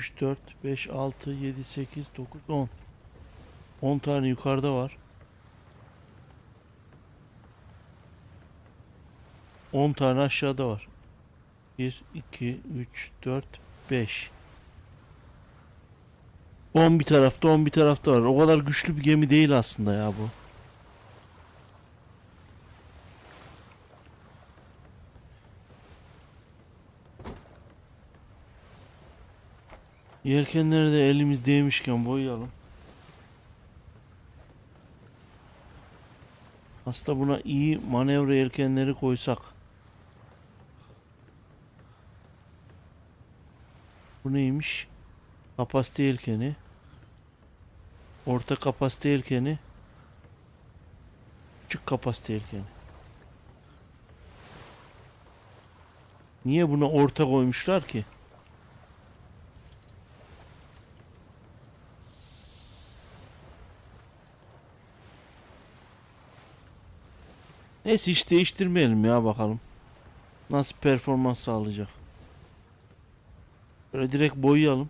3, 4, 5, 6, 7, 8, 9, 10. 10 tane yukarıda var. 10 tane aşağıda var. 1, 2, 3, 4, 5. 10 bir tarafta 10 bir tarafta var. O kadar güçlü bir gemi değil aslında ya bu. Yelkenleri de elimizdeymişken boyayalım. Aslında buna iyi manevra yelkenleri koysak. Bu neymiş? Kapasite yelkeni. Orta kapasite yelkeni. Küçük kapasite yelkeni. Niye buna orta koymuşlar ki? Neyse hiç değiştirmeyelim ya bakalım. Nasıl performans sağlayacak. Böyle direkt boyayalım.